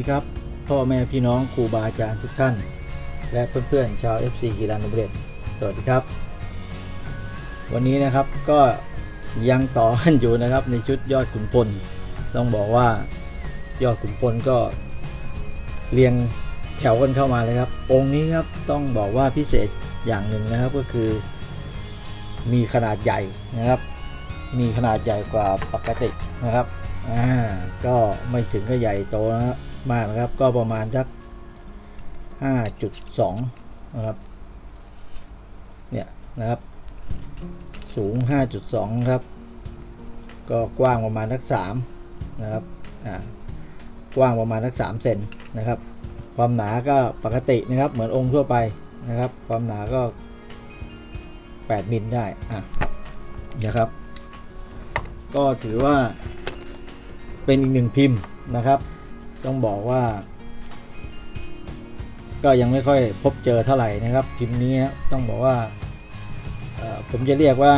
วัสดีครับ พ่อแม่พี่น้องครูบาอาจารย์ทุกท่าน และเพื่อนๆชาว FC กีฬานุเบศสวัสดีครับ วันนี้นะครับก็ยังต่อกันอยู่นะครับในชุดยอดขุนพล ต้องบอกว่ายอดขุนพลก็เรียงแถวกันเข้ามาเลยครับ องค์นี้ครับต้องบอกว่าพิเศษอย่างหนึ่งนะครับก็คือ มีขนาดใหญ่นะครับ มีขนาดใหญ่กว่าปกตินะครับอ่าก็ไม่ถึงก็ใหญ่โตนะครับ มากนะครับ ก็ประมาณสัก5.2 นะครับ เนี่ยนะครับ สูง 5.2 ครับ ก็กว้างประมาณสัก3นะครับ อ่า กว้างประมาณสัก3เซนนะครับ ความหนาก็ปกตินะครับ เหมือนองค์ทั่วไปนะครับ ความหนาก็ 8 มิลได้ อะ นะครับ ก็ถือว่าเป็นอีกหนึ่งพิมพ์นะครับ ต้องบอกว่า ก็ยังไม่ค่อยพบเจอเท่าไหร่นะครับ พิมพ์นี้ต้องบอกว่าผมจะเรียกว่า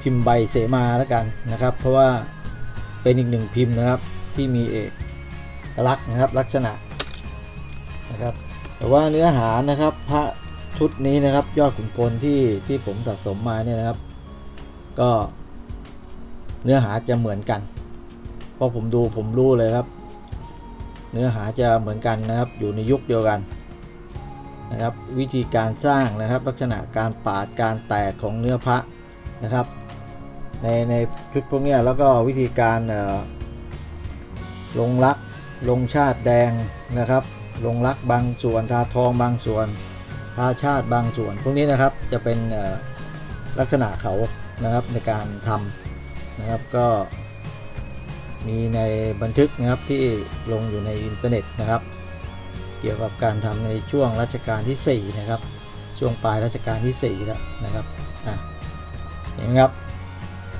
พิมพ์ใบเสมาแล้วกันนะครับ เพราะว่าเป็นอีกหนึ่งพิมพ์นะครับที่มีเอกลักษณ์นะครับลักษณะนะครับแต่ว่าเนื้อหานะครับพระชุดนี้นะครับยอดขุนพลที่ที่ผมสะสมมาเนี่ยนะครับ ก็เนื้อหาจะเหมือนกันพอผมดูผมรู้เลยครับ เนื้อหาจะเหมือนกันนะครับ อยู่ในยุคเดียวกันนะครับ วิธีการสร้างนะครับ ลักษณะการปาดการแตกของเนื้อพระนะครับ ในในชุดพวกนี้แล้วก็วิธีการลงลักลงชาติแดงนะครับ ลงลักบางส่วนทาทองบางส่วนทาชาติบางส่วน พวกนี้นะครับจะเป็นลักษณะเขานะครับในการทำนะครับก็ มีในบันทึกนะครับที่ลงอยู่ในอินเทอร์เน็ตนะครับ เกี่ยวกับการทำในช่วงรัชกาลที่ 4 นะครับ ช่วงปลายรัชกาลที่4แล้วนะครับอะเห็นไหมครับ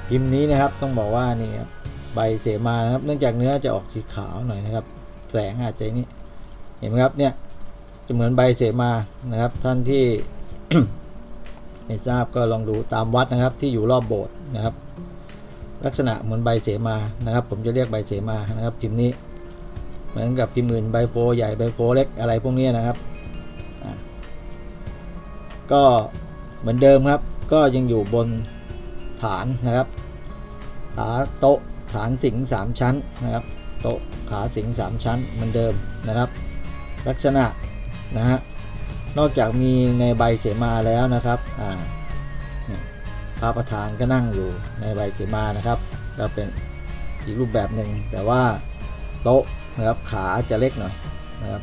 พิมพ์นี้นะครับต้องบอกว่านี่ครับใบเสมานะครับ เนื่องจากเนื้อจะออกสีขาวหน่อยนะครับ แสงอาจจะนี่เห็นไหมครับเนี่ยจะเหมือนใบเสมานะครับ ท่านที่ไม่ทราบก็ลองดูตามวัดนะครับที่อยู่รอบโบสถ์นะครับ ลักษณะเหมือนใบเสมานะครับ ผมจะเรียกใบเสมานะครับ พิมพ์นี้ เหมือนกับพิมพ์อื่นใบโพใหญ่ใบโพเล็กอะไรพวกนี้นะครับก็เหมือนเดิมครับ ก็ยังอยู่บนฐานนะครับขาโต๊ะฐานสิงสามชั้นนะครับ โต๊ะขาสิงสามชั้นเหมือนเดิมนะครับ ลักษณะนะฮะนอกจากมีในใบเสมาแล้วนะครับอ่า พระประธานก็นั่งอยู่ในใบเสมานะครับก็เป็นอีกรูปแบบหนึ่งแต่ว่าโต๊ะนะครับขาจะเล็กหน่อยนะครับ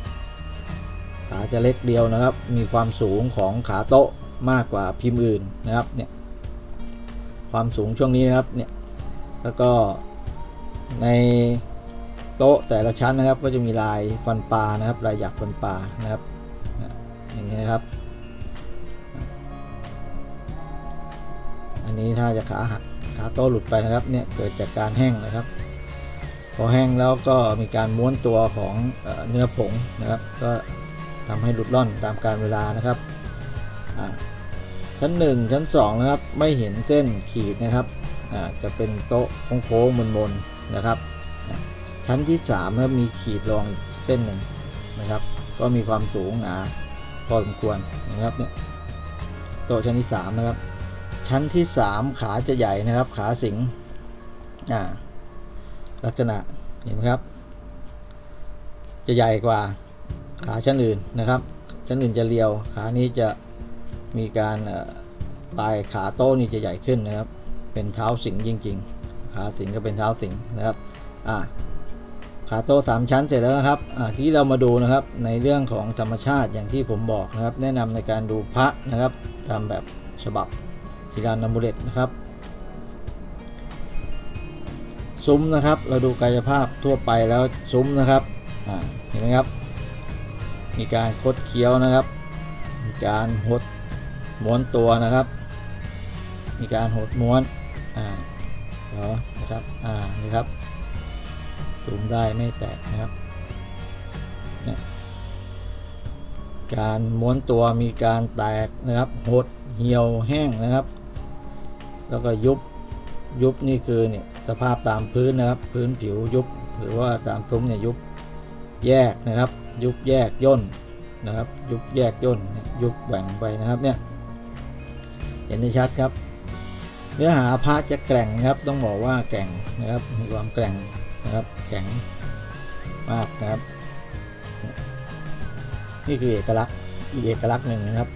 ขาจะเล็กเดียวนะครับ มีความสูงของขาโต๊ะมากกว่าพิมพ์อื่นนะครับเนี่ยความสูงช่วงนี้นะครับเนี่ยแล้วก็ในโต๊ะแต่ละชั้นนะครับ ก็จะมีลายฟันปลานะครับลายหยักฟันปลานะครับอย่างนี้นะครับ นี้ถ้าจะขาหักขาโต้หลุดไปนะครับเนี่ยเกิดจากการแห้งนะครับ พอแห้งแล้วก็มีการม้วนตัวของเอเนื้อผงนะครับ ก็ทำให้หลุดล่อนตามการเวลานะครับชั้น 1 ชั้น 2 นะครับ ไม่เห็นเส้นขีดนะครับจะเป็นโต๊ะโค้งๆมนๆนะครับ ชั้นที่3นะครับมีขีดรองเส้นหนึ่งนะครับ ก็มีความสูงหนาพอสมควรนะครับเนี่ยโต๊ะชั้นที่ 3 นะครับ ชั้นที่ 3 ขาจะใหญ่นะครับ ขาสิงอ่าลักษณะเห็นไหมครับ จะใหญ่กว่าขาชั้นอื่นนะครับ ชั้นอื่นจะเรียว ขานี้จะมีการปลายขาโต้นี่จะใหญ่ขึ้นนะครับ เป็นเท้าสิงจริง ๆ ขาสิงก็เป็นเท้าสิงนะครับอ่าขาโต้สามชั้นเสร็จแล้วนะครับที่เรามาดูนะครับในเรื่องของธรรมชาติอย่างที่ผมบอกนะครับ แนะนำในการดูพระนะครับตามแบบฉบับ กีฬานามูเลตนะครับ ซุ้มนะครับ เราดูกายภาพทั่วไปแล้วซุ้มนะครับเห็นไหมครับ มีการคดเคี้ยวนะครับ มีการหดม้วนตัวนะครับ มีการหดม้วนอ่าเดี๋ยวนะครับอ่านี่ครับซูมได้ไม่แตกนะครับเนี่ยการม้วนตัวมีการแตกนะครับหดเหี่ยวแห้งนะครับ แล้วก็ยุบยุบนี่คือเนี่ยสภาพตามพื้นนะครับ พื้นผิวยุบหรือว่าตามซุ้มเนี่ยยุบแยกนะครับ ยุบแยกย่นนะครับ ยุบแยกย่นยุบแบ่งไปนะครับเนี่ยเห็นได้ชัดครับ เนื้อหาพระจะแกร่งนะครับต้องบอกว่าแกร่งนะครับมีความแกร่งนะครับแข็งมากนะครับ นี่คือเอกลักษณ์อีกเอกลักษณ์หนึ่งนะครับ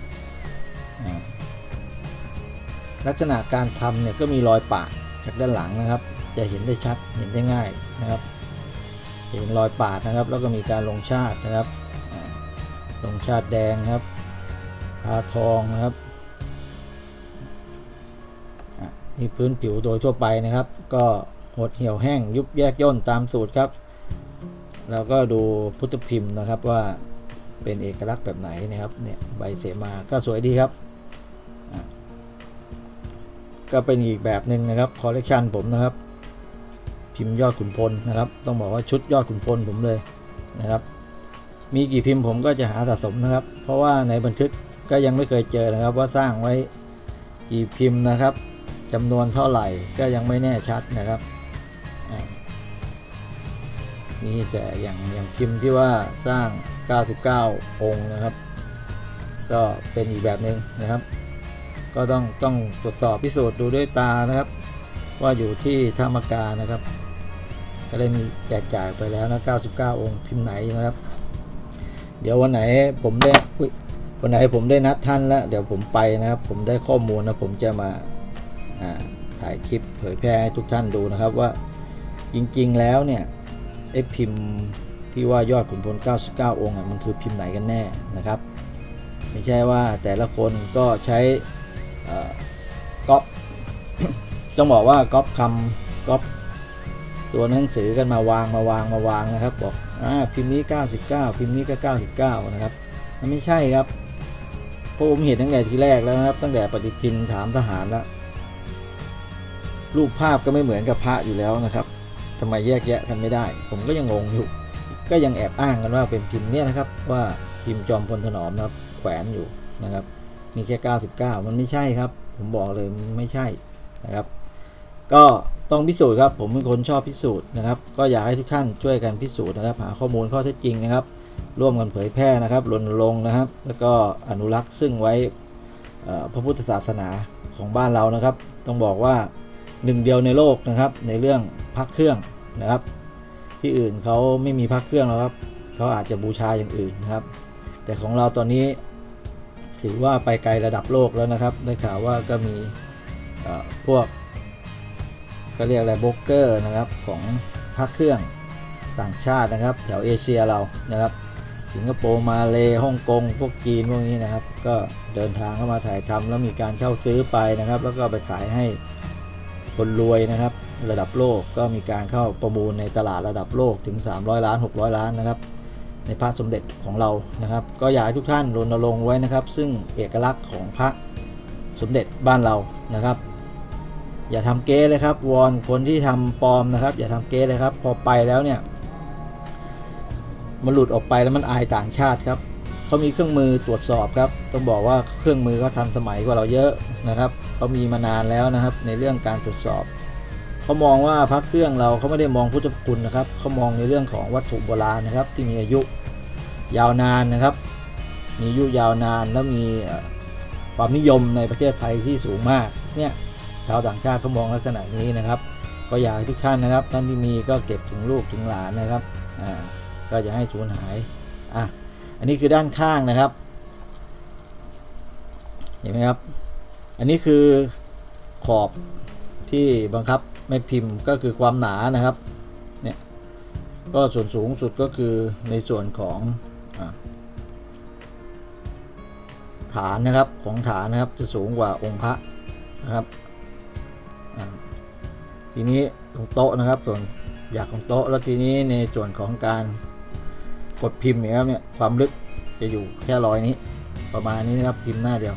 ลักษณะการทำเนี่ยก็มีรอยปะจากด้านหลังนะครับ จะเห็นได้ชัดเห็นได้ง่ายนะครับเห็นรอยปาดนะครับ แล้วก็มีการลงชาตินะครับลงชาติแดงครับทาทองนะครับนี่พื้นผิวโดยทั่วไปนะครับ ก็หดเหี่ยวแห้งยุบแยกย่นตามสูตรครับ แล้วก็ดูพุทธพิมพ์นะครับว่าเป็นเอกลักษณ์แบบไหนนะครับเนี่ยใบเสมาก็สวยดีครับ ก็เป็นอีกแบบหนึ่งนะครับคอลเลกชันผมนะครับ พิมพ์ยอดขุนพลนะครับ ต้องบอกว่าชุดยอดขุนพลผมเลยนะครับ มีกี่พิมพ์ผมก็จะหาสะสมนะครับ เพราะว่าในบันทึกก็ยังไม่เคยเจอนะครับ ว่าสร้างไว้กี่พิมพ์นะครับจำนวนเท่าไหร่ก็ยังไม่แน่ชัดนะครับอ่ามีแต่อย่างอย่างพิมพ์ที่ว่าสร้าง 99 องค์นะครับ ก็เป็นอีกแบบหนึ่งนะครับ ก็ต้องต้องตรวจสอบพิสูจน์ดูด้วยตานะครับ ว่าอยู่ที่ท่ามกานะครับ ก็ได้มีแจกจ่ายไปแล้วนะ99 องค์พิมพ์ไหนนะครับ เดี๋ยววันไหนผมได้วันไหนผมได้นัดท่านแล้ว เดี๋ยวผมไปนะครับ ผมได้ข้อมูลนะผมจะมาถ่ายคลิปเผยแพร่ให้ทุกท่านดูนะครับว่าจริงๆแล้วเนี่ยไอ้พิมพ์ที่ว่ายอดขุนพล 99 องค์อะมันคือพิมพ์ไหนกันแน่นะครับ ไม่ใช่ว่าแต่ละคนก็ใช้ ก๊อปต้องบอกว่าก๊อปคำก๊อปตัวหนังสือกันมาวางมาวางมาวางนะครับบอกอ่าพิมพ์นี้ 99 พิมพ์นี้ก็ 99 นะครับมันไม่ใช่ครับเพราะผมเห็นตั้งแต่ทีแรกแล้วนะครับ ตั้งแต่ปฏิทินถามทหารแล้วรูปภาพก็ไม่เหมือนกับพระอยู่แล้วนะครับทำไมแยกแยะกันไม่ได้ ผมก็ยังงงอยู่ ก็ยังแอบอ้างกันว่าเป็นพิมพ์เนี่ยนะครับว่าพิมพ์จอมพลถนอมนะครับแขวนอยู่นะครับ มีแค่ 99 มันไม่ใช่ครับ ผมบอกเลยมันไม่ใช่นะครับ ก็ต้องพิสูจน์ครับผมเป็นคนชอบพิสูจน์นะครับ ก็อยากให้ทุกท่านช่วยกันพิสูจน์นะครับ หาข้อมูลข้อเท็จจริงนะครับ ร่วมกันเผยแพร่นะครับรณรงค์นะครับ แล้วก็อนุรักษ์ซึ่งไว้พระพุทธศาสนาของบ้านเรานะครับ ต้องบอกว่าหนึ่งเดียวในโลกนะครับ ในเรื่องพักเครื่องนะครับ ที่อื่นเขาไม่มีพักเครื่องแล้วครับเขาอาจจะบูชาอย่างอื่นนะครับ แต่ของเราตอนนี้ ถือว่าไปไกลระดับโลกแล้วนะครับ ได้ข่าวว่าก็มีพวกก็เรียกอะไรโบรกเกอร์นะครับของพักเครื่องต่างชาตินะครับ แถวเอเชียเรานะครับสิงคโปร์มาเลฮ่องกงพวกจีนพวกนี้นะครับ ก็เดินทางเข้ามาถ่ายทำแล้วมีการเช่าซื้อไปนะครับ แล้วก็ไปขายให้คนรวยนะครับ ระดับโลกก็มีการเข้าประมูลในตลาดระดับโลกถึง 300 ล้าน 600 ล้านนะครับ ในพระสมเด็จของเรานะครับ ก็อยากให้ทุกท่านรณรงค์ไว้นะครับ ซึ่งเอกลักษณ์ของพระสมเด็จบ้านเรานะครับ อย่าทำเก๊เลยครับวอนคนที่ทำปลอมนะครับ อย่าทำเก๊เลยครับ พอไปแล้วเนี่ยมันหลุดออกไปแล้วมันอายต่างชาติครับเขามีเครื่องมือตรวจสอบครับ ต้องบอกว่าเครื่องมือเขาทันสมัยกว่าเราเยอะนะครับเขามีมานานแล้วนะครับ ในเรื่องการตรวจสอบ เขามองว่าพระเครื่องเราเขาไม่ได้มองพุทธคุณนะครับเขามองในเรื่องของวัตถุโบราณนะครับ ที่มีอายุยาวนานนะครับ มีอายุยาวนานแล้วมีความนิยมในประเทศไทยที่สูงมากเนี่ยชาวต่างชาติเขามองลักษณะนี้นะครับ ก็อยากให้ทุกท่านนะครับ ท่านที่มีก็เก็บถึงลูกถึงหลานนะครับอ่าก็จะให้สูญหายอะอันนี้คือด้านข้างนะครับเห็นไหมครับ อันนี้คือขอบที่บังคับ ไม่พิมพ์ก็คือความหนานะครับเนี่ยก็ส่วนสูงสุดก็คือในส่วนของอฐานนะครับของฐานนะครับจะสูงกว่าองค์พระนะครับทีนี้ตรงโต๊ะนะครับส่วนอยากของโต๊ะแล้วทีนี้ในส่วนของการกดพิมพ์เนี่ยครับเนี่ยความลึกจะอยู่แค่ร้อยนี้ประมาณนี้นะครับพิมพ์หน้าเดียว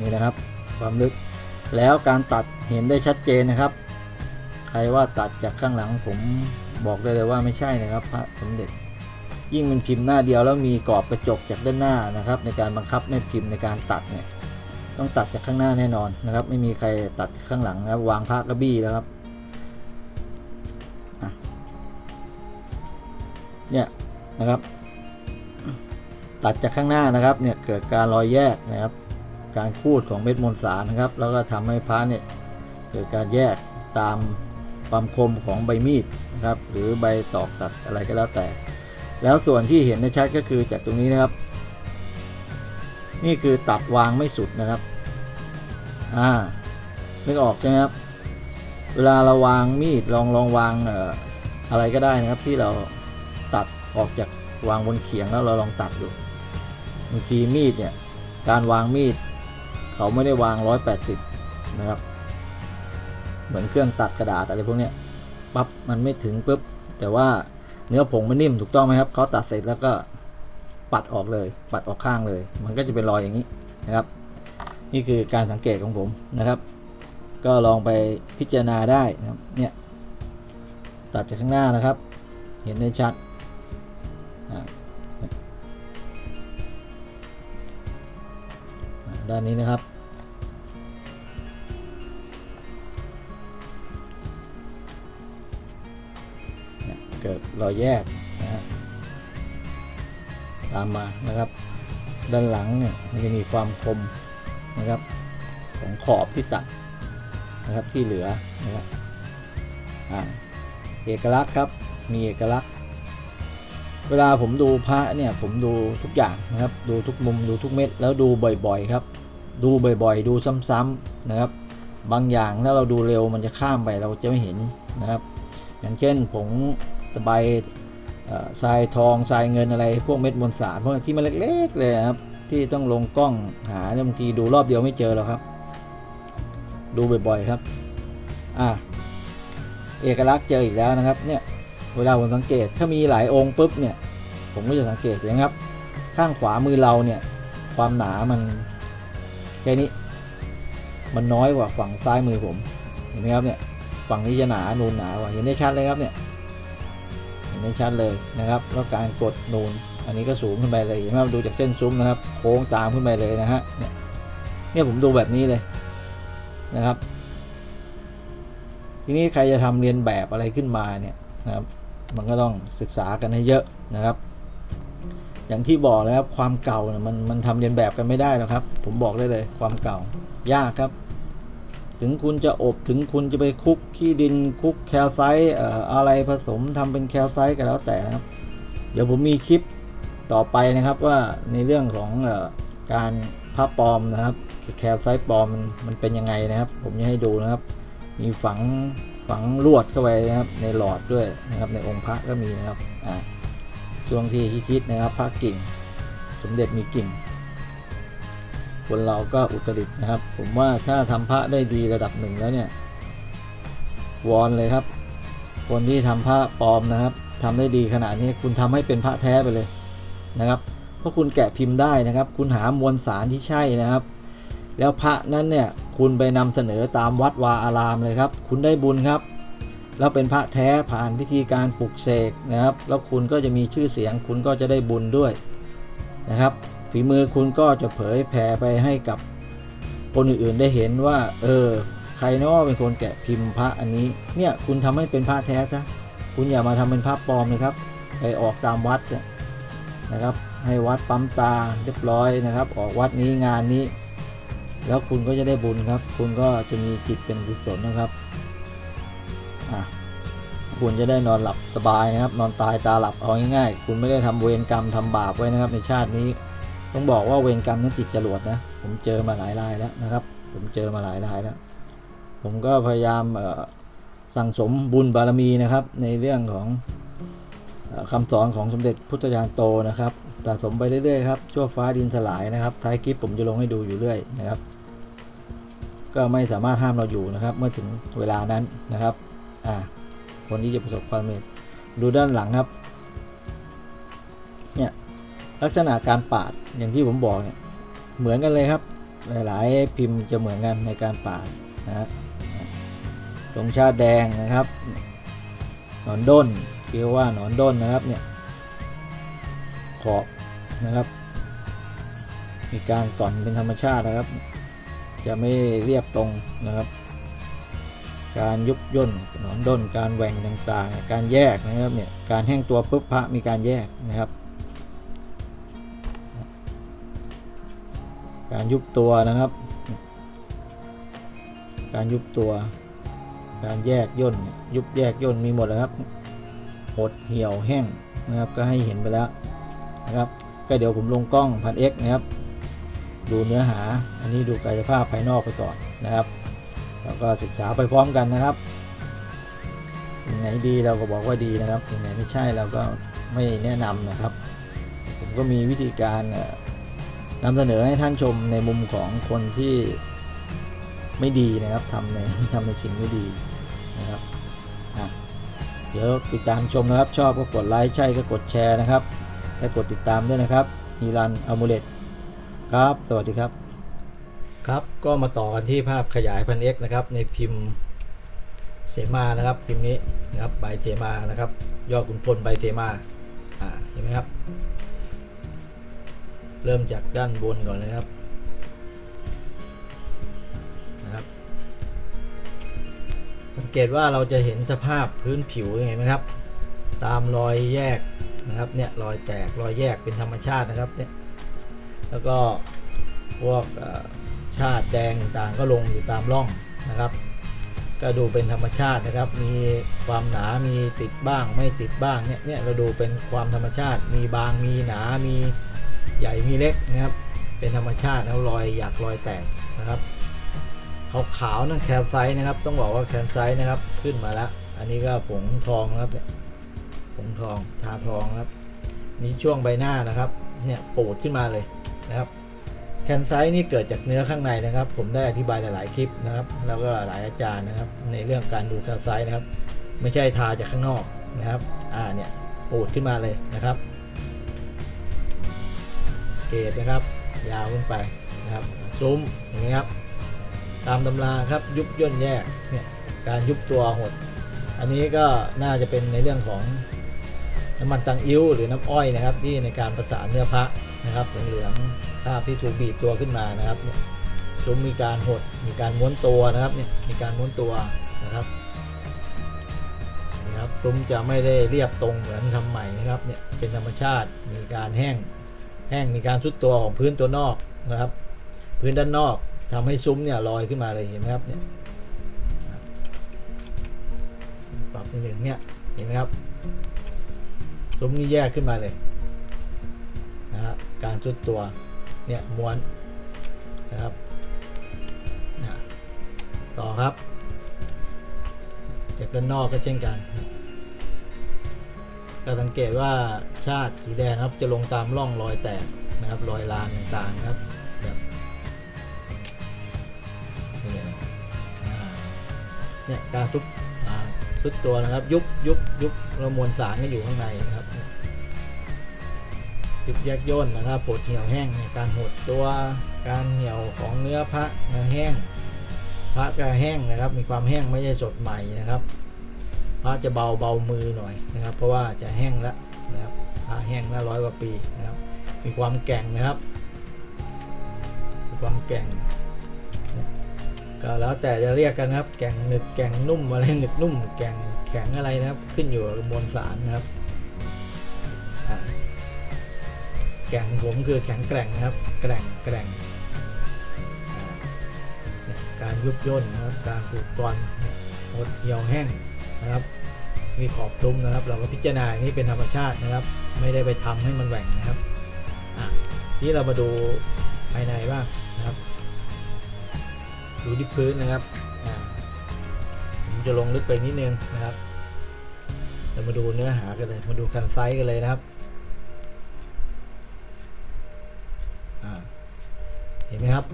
นี่นะครับความลึก แล้วการตัดเห็นได้ชัดเจนนะครับ ใครว่าตัดจากข้างหลังผมบอกได้เลยว่าไม่ใช่นะครับพระสมเด็จ ยิ่งมันพิมพ์หน้าเดียวแล้วมีกรอบกระจกจากด้านหน้านะครับ ในการบังคับไม่พิมพ์ในการตัดเนี่ยต้องตัดจากข้างหน้าแน่นอนนะครับ ไม่มีใครตัดจากข้างหลังนะครับวางพระกระบี้แล้วครับเนี่ยนะครับ ตัดจากข้างหน้านะครับเนี่ยเกิดการรอยแยกนะครับ การคูดของเม็ดมวลสารนะครับ แล้วก็ทำให้พระเนี่ยเกิดการแยกตามความคมของใบมีดนะครับ หรือใบตอกตัดอะไรก็แล้วแต่ แล้วส่วนที่เห็นได้ชัดก็คือจากตรงนี้นะครับ นี่คือตัดวางไม่สุดนะครับอ่านึกออกใช่ไหมครับเวลาเราวางมีดลองลองวางเอ่ออะไรก็ได้นะครับ ที่เราตัดออกจากวางบนเขียงแล้วเราลองตัดดูบางทีมีดเนี่ยการวางมีด เขาไม่ได้วาง 180 นะครับ เหมือนเครื่องตัดกระดาษอะไรพวกนี้ปั๊บมันไม่ถึงปุ๊บ แต่ว่าเนื้อผงมันนิ่มถูกต้องไหมครับเขาตัดเสร็จแล้วก็ปัดออกเลย ปัดออกข้างเลย มันก็จะเป็นรอยอย่างนี้นะครับ นี่คือการสังเกตของผมนะครับ ก็ลองไปพิจารณาได้นะครับเนี่ยตัดจากข้างหน้านะครับ เห็นได้ชัดอ่า ด้านนี้นะครับ เกิดรอยแยกนะฮะตามมานะครับ ด้านหลังเนี่ยมันจะมีความคมนะครับของขอบที่ตัดนะครับที่เหลือนะครับอ่าเอกลักษณ์ครับมีเอกลักษณ์ เวลาผมดูพระเนี่ยผมดูทุกอย่างนะครับ ดูทุกมุมดูทุกเม็ดแล้วดูบ่อยๆครับ ดูบ่อยๆ ดูซ้ำๆนะครับ บางอย่างถ้าเราดูเร็วมันจะข้ามไปเราจะไม่เห็นนะครับ อย่างเช่นผงตะไบทรายทองทรายเงินอะไร พวกเม็ดมวลสารพวกที่มันเล็กๆเลยครับ ที่ต้องลงกล้องหาเนี่ยบางทีดูรอบเดียวไม่เจอหรอกครับ ดูบ่อยๆครับอะเอกลักษณ์เจออีกแล้วนะครับเนี่ย เวลาผมสังเกตถ้ามีหลายองค์ปุ๊บเนี่ย ผมก็จะสังเกตอย่างครับ ข้างขวามือเราเนี่ย ความหนามันแค่นี้ มันน้อยกว่าฝั่งซ้ายมือผม เห็นไหมครับเนี่ย ฝั่งนี้จะหนานูนหนากว่า เห็นได้ชัดเลยครับเนี่ย เห็นได้ชัดเลยนะครับ แล้วการกดนูน อันนี้ก็สูงขึ้นไปเลยเห็นไหมครับดูจากเส้นซุ้มนะครับ โค้งตามขึ้นไปเลยนะฮะ เนี่ยผมดูแบบนี้เลยนะครับ ทีนี้ใครจะทำเรียนแบบอะไรขึ้นมาเนี่ยนะครับ มันก็ต้องศึกษากันให้เยอะนะครับ อย่างที่บอกแล้วครับความเก่าเนี่ยมันมันทำเรียนแบบกันไม่ได้หรอกครับ ผมบอกได้เลยความเก่ายากครับ ถึงคุณจะอบถึงคุณจะไปคุกขี้ดินคุกแคลไซต์อะไรผสมทำเป็นแคลไซต์ก็แล้วแต่นะครับ เดี๋ยวผมมีคลิปต่อไปนะครับว่าในเรื่องของอการผ้าปลอมนะครับแคลไซต์ปลอมมันเป็นยังไงนะครับ ผมจะให้ดูนะครับ มีฝัง ฝังลวดเข้าไปนะครับในหลอดด้วยนะครับในองค์พระก็มีนะครับอ่าช่วงที่ฮิตๆนะครับพระกิ่ง สมเด็จมีกิ่ง คนเราก็อุตริตนะครับ ผมว่าถ้าทำพระได้ดีระดับหนึ่งแล้วเนี่ยวอนเลยครับ คนที่ทำพระปลอมนะครับทำได้ดีขนาดนี้คุณทำให้เป็นพระแท้ไปเลยนะครับ เพราะคุณแกะพิมพ์ได้นะครับ คุณหามวลสารที่ใช่นะครับ แล้วพระนั้นเนี่ยคุณไปนำเสนอตามวัดวาอารามเลยครับ คุณได้บุญครับ แล้วเป็นพระแท้ผ่านพิธีการปลุกเสกนะครับ แล้วคุณก็จะมีชื่อเสียง คุณก็จะได้บุญด้วยนะครับ ฝีมือคุณก็จะเผยแผ่ไปให้กับคนอื่นๆได้เห็นว่า เออใครนาะเป็นคนแกะพิมพ์พระอันนี้เนี่ยคุณทำให้เป็นพระแท้ซะคุณอย่ามาทำเป็นพระปลอมเลยครับไปออกตามวัดเนี่ยนะครับ ให้วัดปั๊มตาเรียบร้อยนะครับ ออกวัดนี้งานนี้ แล้วคุณก็จะได้บุญครับ คุณก็จะมีจิตเป็นกุศลนะครับอะคุณจะได้นอนหลับสบายนะครับ นอนตายตาหลับเอาง่ายๆ คุณไม่ได้ทำเวรกรรมทำบาปไว้นะครับ ในชาตินี้ ต้องบอกว่าเวรกรรมนั้นติดจรวดนะ ผมเจอมาหลายรายแล้วนะครับ ผมเจอมาหลายรายแล้ว ผมก็พยายามสั่งสมบุญบารมีนะครับ ในเรื่องของอ่อคำสอนของสมเด็จพุทธญาณโตนะครับสะสมไปเรื่อยๆครับชั่วฟ้าดินสลายนะครับท้ายคลิปผมจะลงให้ดูอยู่เรื่อยนะครับ ก็ไม่สามารถห้ามเราอยู่นะครับ เมื่อถึงเวลานั้นนะครับอ่าคนที่จะประสบความสำเร็จดูด้านหลังครับเนี่ยลักษณะการปาดอย่างที่ผมบอกเนี่ยเหมือนกันเลยครับ หลาย ๆ พิมพ์จะเหมือนกันในการปาดนะฮะตรงชาติแดงนะครับหนอนด้นเรียกว่าหนอนด้นนะครับเนี่ยขอบนะครับ มีการก่อนเป็นธรรมชาตินะครับ จะไม่เรียบตรงนะครับ การยุบย่นหนอนด้นการแหว่งต่างๆ การแยกนะครับเนี่ยการแห้งตัวปุ๊บพระมีการแยกนะครับ การยุบตัวนะครับ การยุบตัว การแยกย่นยุบแยกย่นมีหมดเลยครับหดเหี่ยวแห้งนะครับก็ให้เห็นไปแล้วนะครับก็เดี๋ยวผมลงกล้องพันเอ็กนะครับ ดูเนื้อหา อันนี้ดูกายภาพภายนอกไปก่อนนะครับแล้วก็ศึกษาไปพร้อมกันนะครับ สิ่งไหนดีเราก็บอกว่าดีนะครับ สิ่งไหนไม่ใช่เราก็ไม่แนะนำนะครับ ผมก็มีวิธีการเอ่อนำเสนอให้ท่านชมในมุมของคนที่ไม่ดีนะครับทำในทำในสิ่งไม่ดีนะครับเดี๋ยวติดตามชมนะครับ ชอบก็กดไลค์ใช่ก็กดแชร์นะครับและกดติดตามด้วยนะครับฮีรันอมูเลต ครับ สวัสดีครับ ครับ ก็มาต่อกันที่ภาพขยายพันเอ็กนะครับ ในพิมพ์เสมานะครับ พิมพ์นี้นะครับใบเสมานะครับ ยอดขุนพลใบเสมาอ่าเห็นไหมครับ เริ่มจากด้านบนก่อนเลยครับนะครับ สังเกตว่าเราจะเห็นสภาพพื้นผิวเห็นไหมครับ ตามรอยแยกนะครับเนี่ยรอยแตกรอยแยกเป็นธรรมชาตินะครับเนี่ย แล้วก็พวกชาติแดงต่างก็ลงอยู่ตามร่องนะครับ ก็ดูเป็นธรรมชาตินะครับ มีความหนา มีติดบ้าง ไม่ติดบ้างเนี่ยเนี่ยเราดูเป็นความธรรมชาติ มีบาง มีหนา มีใหญ่ มีเล็กนะครับ เป็นธรรมชาติแล้วรอยอยากรอยแตกนะครับขาวๆนั่นแคลไซต์นะครับ ต้องบอกว่าแคลไซต์นะครับขึ้นมาแล้ว อันนี้ก็ผงทองนะครับเนี่ยผงทองทาทองครับนี่ช่วงใบหน้านะครับ เนี่ยปูดขึ้นมาเลย นะครับแคนไซต์นี่เกิดจากเนื้อข้างในนะครับ ผมได้อธิบายหลายๆคลิปนะครับ แล้วก็หลายอาจารย์นะครับ ในเรื่องการดูแคนไซต์นะครับ ไม่ใช่ทาจากข้างนอกนะครับ อ่าเนี่ยปูดขึ้นมาเลยนะครับ เกรดนะครับ ยาวขึ้นไปนะครับซุ้มเห็นไหมครับ ตามตำราครับยุบย่นแยกเนี่ยการยุบตัวหด อันนี้ก็น่าจะเป็นในเรื่องของน้ำมันตังอิ้วหรือน้ำอ้อยนะครับ ที่ในการประสานเนื้อพระ นะครับเหลืองๆคราบที่ถูกบีบตัวขึ้นมานะครับเนี่ยซุ้มมีการหดมีการม้วนตัวนะครับเนี่ยมีการม้วนตัวนะครับนี่ครับซุ้มจะไม่ได้เรียบตรงเหมือนทำใหม่นะครับเนี่ยเป็นธรรมชาติมีการแห้งแห้งมีการชุดตัวของพื้นตัวนอกนะครับ พื้นด้านนอกทำให้ซุ้มเนี่ยลอยขึ้นมาเลยเห็นไหมครับเนี่ยปรับนิดหนึ่งเนี่ยเห็นไหมครับซุ้มนี่แยกขึ้นมาเลยนะฮะ การชุดตัวเนี่ยม้วนนะครับต่อครับจากด้านนอกก็เช่นกัน ก็สังเกตว่าชาติสีแดงครับจะลงตามร่องรอยแตกนะครับรอยลานต่างๆครับเนี่ยการซุบอ่าชุดตัวนะครับ ยุบยุบยุบเรามวลสารก็อยู่ข้างในนะครับ ยยุบแยกย่นนะครับปวดเหี่ยวแห้งเนี่ยการหดตัวการเหี่ยวของเนื้อพระเนื้อแห้ง พระก็แห้งนะครับ มีความแห้งไม่ใช่สดใหม่นะครับ พระจะเบาเบามือหน่อยนะครับ เพราะว่าจะแห้งแล้วนะครับพระแห้งแล้วร้อยกว่าปีนะครับ มีความแก่งนะครับมีความแก่งก็แล้วแต่จะเรียกกันนะครับ แก่งหนึบแก่งนุ่มอะไรหนึบนุ่ม แก่งแข็งอะไรนะครับ ขึ้นอยู่กับมวลสารนะครับ แก่งผมคือแข็งแกร่งนะครับ แกร่งแกร่งการยุบย่นนะครับ การผูกกร่อนเนี่ยหดเหี่ยวแห้งนะครับ มีขอบตุ้มนะครับ เราก็พิจารณาอย่างนี้เป็นธรรมชาตินะครับ ไม่ได้ไปทำให้มันแหว่งนะครับนี่เรามาดูภายในบ้างนะครับ ดูที่พื้นนะครับผมจะลงลึกไปนิดนึงนะครับเรามาดูเนื้อหากันเลย มาดูคันไซส์กันเลยนะครับ ห็นไหมครับ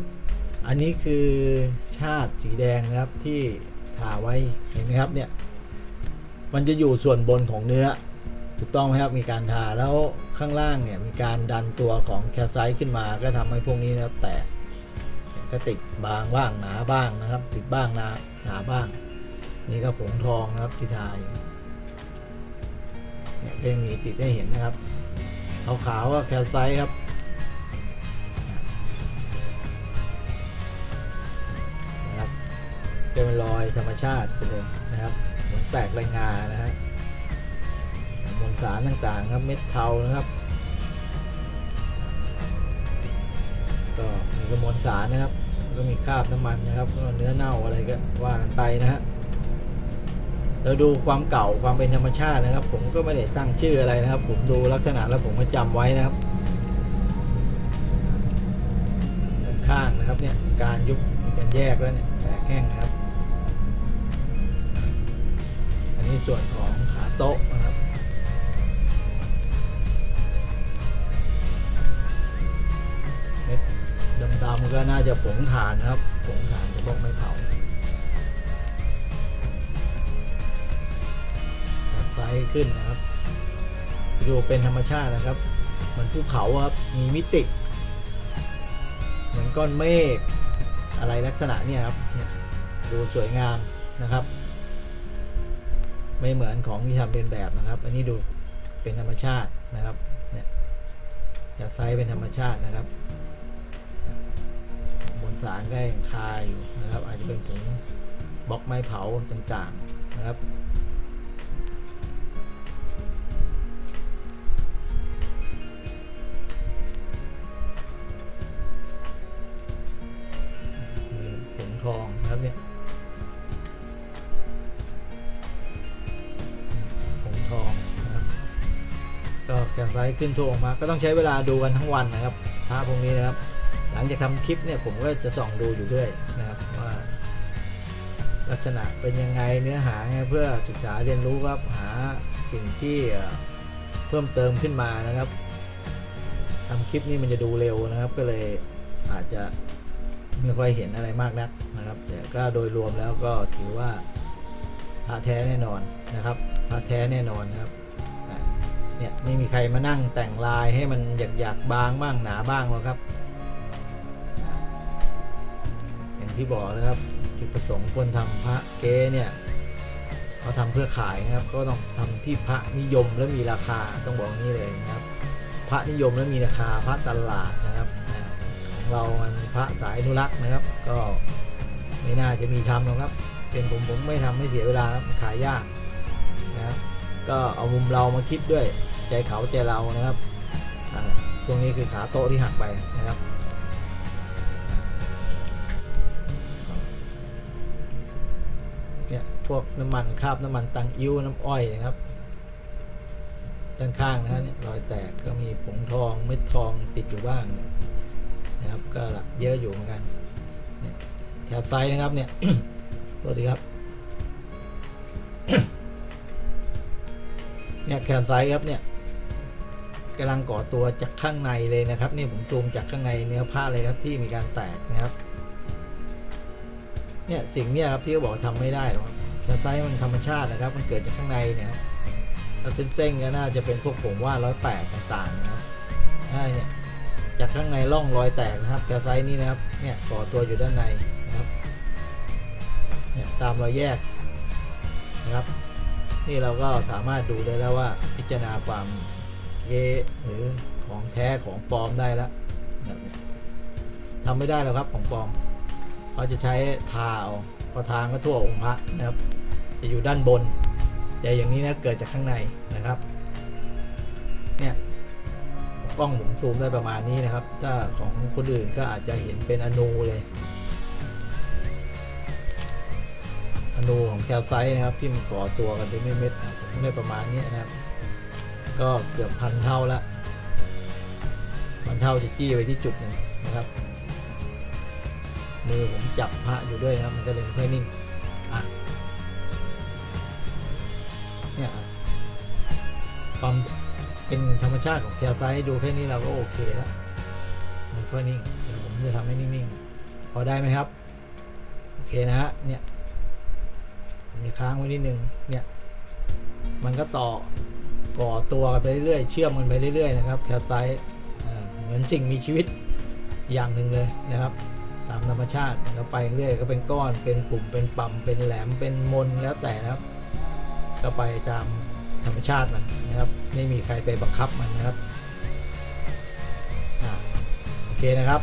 อันนี้คือชาติสีแดงนะครับที่ทาไว้เห็นไหมครับเนี่ยมันจะอยู่ส่วนบนของเนื้อ ถูกต้องไหมครับมีการทาแล้วข้างล่างเนี่ยมีการดันตัวของแคลไซต์ขึ้นมา ก็ทำให้พวกนี้นะครับแตกก็ติดบางบ้างหนาบ้างนะครับ ติดบ้างหนาหนาบ้าง นี่ก็ผงทองนะครับที่ทาอยู่เนี่ยก็ยังมีติดให้เห็นนะครับขาวๆก็แคลไซต์ครับ อยธรรมชาติไปเลยนะครับเหมือนแตกรายงานะฮะมวลสารต่างๆครับเม็ดเทานะครับ ก็มีกระมวลสารนะครับก็มีคราบน้ำมันนะครับก็เนื้อเน่าอะไรก็ว่ากันไปนะฮะเราดูความเก่าความเป็นธรรมชาตินะครับ ผมก็ไม่ได้ตั้งชื่ออะไรนะครับ ผมดูลักษณะแล้วผมก็จำไว้นะครับข้างนะครับเนี่ยการยุบการแยกแล้วเนี่ยแตกแห้งนะครับ อันนี้ส่วนของขาโต๊ะนะครับเม็ดดำๆก็น่าจะผงถ่านนะครับผงถ่านจะบอกไม่เผาไซส์ขึ้นนะครับ ดูเป็นธรรมชาตินะครับ เหมือนภูเขาครับมีมิติ เหมือนก้อนเมฆอะไรลักษณะเนี่ยครับดูสวยงามนะครับ ไม่เหมือนของที่ทำเป็นแบบนะครับ อันนี้ดูเป็นธรรมชาตินะครับเนี่ยจะไซส์เป็นธรรมชาตินะครับมวลสารก็ยังคาอยู่นะครับ อาจจะเป็นผงบล็อกไม้เผาต่างๆนะครับ ขึ้นทั่วออกมา ก็ต้องใช้เวลาดูกันทั้งวันนะครับพระพวกนี้นะครับ หลังจากทำคลิปเนี่ยผมก็จะส่องดูอยู่ด้วยนะครับว่าลักษณะเป็นยังไงเนื้อหาไงเพื่อศึกษาเรียนรู้ครับหาสิ่งที่เพิ่มเติมขึ้นมานะครับทำคลิปนี้มันจะดูเร็วนะครับ ก็เลยอาจจะไม่ค่อยเห็นอะไรมากนักนะครับ แต่ก็โดยรวมแล้วก็ถือว่าพระแท้แน่นอนนะครับพระแท้แน่นอนนะครับ เนี่ยไม่มีใครมานั่งแต่งลายให้มันหยักๆบางบ้างหนาบ้างหรอกครับ อย่างที่บอกนะครับ จุดประสงค์คนทำพระเกเนี่ยเขาทำเพื่อขายนะครับ ก็ต้องทำที่พระนิยมและมีราคาต้องบอกนี้เลยนะครับ พระนิยมและมีราคาพระตลาดนะครับของเรามันพระสายอนุรักษ์นะครับ ก็ไม่น่าจะมีทำหรอกครับ เป็นผมผมไม่ทำไม่เสียเวลาครับขายยากนะครับก็เอามุมเรามาคิดด้วย ใจเขาใจเรานะครับตรงนี้คือขาโต๊ะที่หักไปนะครับเนี่ยพวกน้ำมันคราบน้ำมันตังอิ้วน้ำอ้อยนะครับ ด้านข้างนะฮะเนี่รอยแตกก็มีผงทองเม็ดทองติดอยู่บ้างนะครับ ก็หลักเยอะอยู่เหมือนกันเนี่ยแถบไฟนะครับเนี่ยตัวดีครับเนี่ยแขนซ้ายครับเนี่ย กำลังก่อตัวจากข้างในเลยนะครับนี่ผมซูมจากข้างในเนื้อผ้าเลยครับที่มีการแตกนะครับ เนี่ยสิ่งเนี่ยครับที่เขาบอกว่าทำไม่ได้หรอกครับแคลไซต์มันธรรมชาตินะครับ มันเกิดจากข้างในเนี่ยครับแล้วเส้นๆก็น่าจะเป็นพวกผมว่าร้อยแปดต่างๆนะครับเนี่ยจากข้างในร่องรอยแตกนะครับแคลไซต์นี่นะครับเนี่ยก่อตัวอยู่ด้านในนะครับเนี่ยตามรอยแยกนะครับ นี่เราก็สามารถดูได้แล้วว่าพิจารณาความ เกหรือของแท้ของปลอมได้แล้วทำไม่ได้แล้วครับของปลอมเขาจะใช้ทาเอาพอทางก็ทั่วองค์พระนะครับ จะอยู่ด้านบนแต่อย่างนี้นะเกิดจากข้างในนะครับ เนี่ยกล้องผมซูมได้ประมาณนี้นะครับ ถ้าของคนอื่นก็อาจจะเห็นเป็นอนูเลยอนูของแคลไซต์นะครับ ที่มันก่อตัวกันเป็นเม็ดๆนะผมได้ประมาณนี้นะครับ ก็เกือบพันเท่าละพันเท่าจะจี้ไปที่จุดหนึ่งนะครับ มือผมจับพระอยู่ด้วยนะครับมันก็เลยไม่ค่อยนิ่งอะเนี่ยความเป็นธรรมชาติของแคลไซต์ดูแค่นี้เราก็โอเคแล้วมันค่อยนิ่งเดี๋ยวผมจะทำให้นิ่งๆพอได้ไหมครับ โอเคนะฮะเนี่ยผมจะค้างไว้นิดนึงเนี่ย มันก็ต่อ ก่อตัวกันไปเรื่อยเชื่อมกันไปเรื่อยๆนะครับแคลไซต์เหมือนสิ่งมีชีวิตอย่างหนึ่งเลยนะครับ ตามธรรมชาติมันก็ไปเรื่อยก็เป็นก้อนเป็นปุ่มเป็นปั่มเป็นแหลมเป็นมนแล้วแต่นะครับก็ไปตามธรรมชาติมันนะครับ ไม่มีใครไปบังคับมันนะครับอโอเคนะครับ